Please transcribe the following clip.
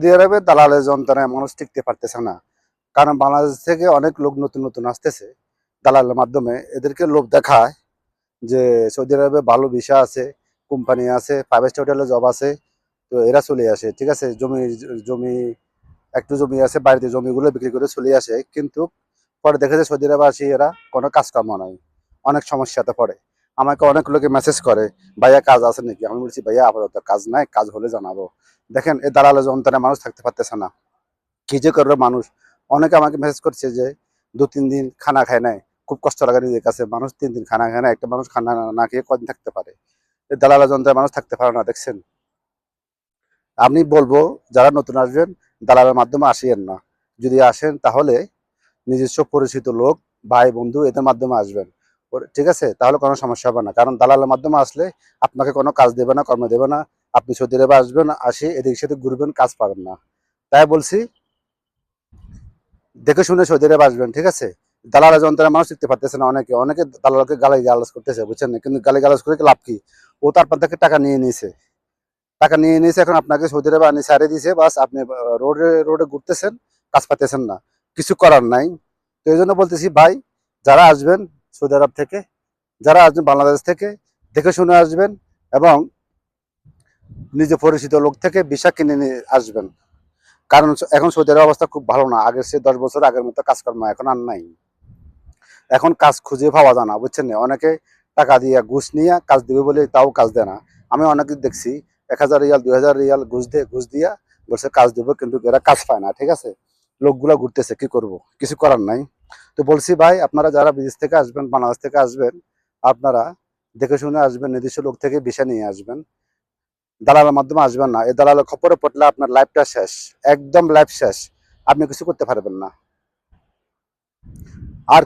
Saudi আরবে দালালের যন্ত্রণায় মানুষ টিকতে পারতেছে না। কারণ বাংলাদেশ থেকে অনেক লোক নতুন নতুন আসতেছে দালালের মাধ্যমে। এদেরকে লোভ দেখায় যে সৌদি আরবে ভালো ভিসা আছে, কোম্পানি আছে স্টার হোটেলে জব আছে, তো এরা চলে আসে, ঠিক আছে? জমি জমি, একটু জমি আছে, বাড়িতে জমিগুলো বিক্রি করে চলে আসে। কিন্তু পরে দেখে যায় সৌদি আরবে আসি এরা কোনো কাজকর্ম নাই, অনেক সমস্যাতে পড়ে। আমাকে অনেক লোকে মেসেজ করে, ভাইয়া, কাজ আছে নাকি? আমি বলছি, ভাইয়া, আপাতত কাজ নাই, কাজ হলে জানাব। দেখেন, এই দালালের যন্ত্রণায় মানুষ থাকতে পারতেছে না। কি যে করবে মানুষ? অনেকে আমাকে মেসেজ করছে যে, দু, তিন দিন খানা খায় নাই। খুব কষ্ট লাগে নিজের কাছে। মানুষ তিন দিন খানা খায় না একটা মানুষ খানা না- খেয়ে কদিন থাকতে পারে? এই দালালের যন্ত্রণায় মানুষ থাকতে পারে না, দেখছেন? আমি বলব, যারা নতুন আসবেন, দালালের মাধ্যমে আসিয়েন না। যদি আসেন, তাহলে নিজস্ব পরিচিত লোক, ভাই, বন্ধু, এদের মাধ্যমে আসবেন। ঠিক আছে? তাহলে কোনো সমস্যা হবে না। কারণ দালালের মাধ্যমে আসলে আপনাকে কোনো কাজ দেবে না, কর্ম দেবে না, আপনি সৌদি আরবে আসবেন, আসি, এদিক সাথে ঘুরবেন, কাজ পাবেন না। তাই বলছি, দেখে শুনে সৌদি আরবে আসবেন, ঠিক আছে? দালালের যন্ত্রণায় মানুষ শিখতে পারতেছে না অনেকে। অনেকে দালালকে গালি গালাজ করতেছে, বুঝছেন না? কিন্তু গালি গালাজ করে লাভ কি? ও তার আপনার থেকে টাকা নিয়ে নিয়েছে টাকা নিয়ে নিয়েছে এখন আপনাকে সৌদি আরবে আনি সারিয়ে দিয়েছে বাস আপনি রোডে রোডে ঘুরতেছেন, কাজ পাতেছেন না। কিছু করার নাই। তো এই জন্য বলতেছি, ভাই, যারা আসবেন সৌদি আরব থেকে, যারা আসবেন বাংলাদেশ থেকে, দেখে শুনে আসবেন এবং নিজে পরিচিত লোক থেকে ভিসা কিনে নিয়ে আসবেন। কারণ এখন সৌদি আরবের অবস্থা খুব ভালো না। আগের সে দশ বছর আগের মতো কাজকর্ম এখন আর নাই। এখন কাজ খুঁজে পাওয়া যায় না, বুঝছেন না? অনেকে টাকা দিয়ে ঘুষ নিয়ে কাজ দিবে বলে তাও কাজ দেয় না। আমি অনেকে দেখছি, এক হাজার রিয়াল, দুই হাজার রিয়াল ঘুষ দিয়ে, ঘুষ দিয়া বলছে কাজ দেবো কিন্তু এরা কাজ পায় না, ঠিক আছে? লোকগুলা ঘুরতেছে, কি করব? কিছু করার নাই। তো বলছি, ভাই, আপনারা যারা বিদেশ থেকে আসবেন, বাংলাদেশ থেকে আসবেন, আপনারা দেখে শুনে আসবেন, নির্দিষ্ট লোক থেকে ভিসা নিয়ে আসবেন। দালালের মাধ্যমে আসবেন না। এই দালালের খবরে পড়লে আপনার লাইফটা শেষ, একদম লাইফ শেষ। আপনি কিছু করতে পারবেন না। আর